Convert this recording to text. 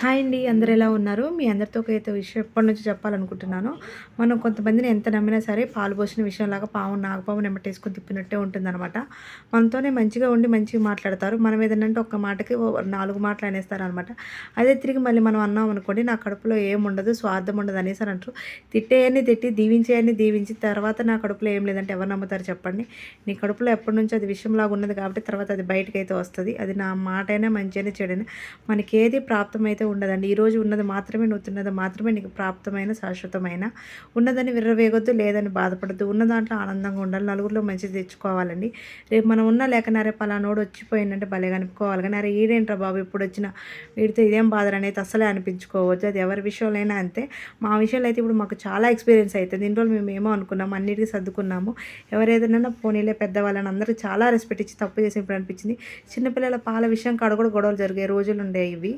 Hi అండి అందరు ఎలా ఉన్నారు? మీ అందరితో ఒక అయితే విషయం ఎప్పటి నుంచి చెప్పాలనుకుంటున్నాను. మనం కొంతమందిని ఎంత నమ్మినా సరే పాలు పోసిన విషయంలాగా పాము నాగపాము నెమ్మటేసుకొని తిప్పినట్టే ఉంటుందన్నమాట. మనతోనే మంచిగా ఉండి మంచిగా మాట్లాడతారు. మనం ఏదంటే ఒక్క మాటకి ఓ నాలుగు మాటలు అనేస్తారు అనమాట అదే తిరిగి మళ్ళీ మనం అన్నాం అనుకోండి నా కడుపులో ఏం ఉండదు స్వార్థం ఉండదు అనేసి అని అంటారు. తిట్టేయని తిట్టి దీవించేయని దీవించి తర్వాత నా కడుపులో ఏం లేదంటే ఎవరు నమ్ముతారు చెప్పండి. నీ కడుపులో ఎప్పటి నుంచి అది విషయంలాగా ఉన్నది కాబట్టి తర్వాత అది బయటకైతే వస్తుంది. అది నా మాటైనా అయినా చెడైనా మనకి ఏది ప్రాప్తమైతే ఉండదండి. ఈరోజు ఉన్నది మాత్రమే నువ్వు మాత్రమే నీకు ప్రాప్తమైన శాశ్వతమైన. ఉన్నదని విర్రవేగొద్దు లేదని బాధపడద్దు. ఉన్న దాంట్లో ఆనందంగా ఉండాలి. నలుగురిలో మంచిది తెచ్చుకోవాలండి. రేపు మనం ఉన్న లేక నరే పలానోడు వచ్చిపోయిందంటే భలే కనుక్కోవాలి కానీ అరే ఈడేంట్రా బాబు ఇప్పుడు వచ్చిన వీడితో ఇదేం బాధ అనేది అసలే అనిపించుకోవచ్చు అది ఎవరి విషయంలో అంతే. మా విషయంలో అయితే ఇప్పుడు మాకు చాలా ఎక్స్పీరియన్స్ అవుతుంది దీని రోజులు మేము ఏమో అనుకున్నాము అన్నిటికీ సర్దుకున్నాము. ఎవరేదైనా పోనీలే పెద్దవాళ్ళని అందరూ చాలా రెస్పెక్ట్ ఇచ్చి తప్పు చేసినప్పుడు అనిపించింది. చిన్నపిల్లల పాల విషయం కాడ కూడా గొడవలు జరిగే రోజులు ఉండే ఇవి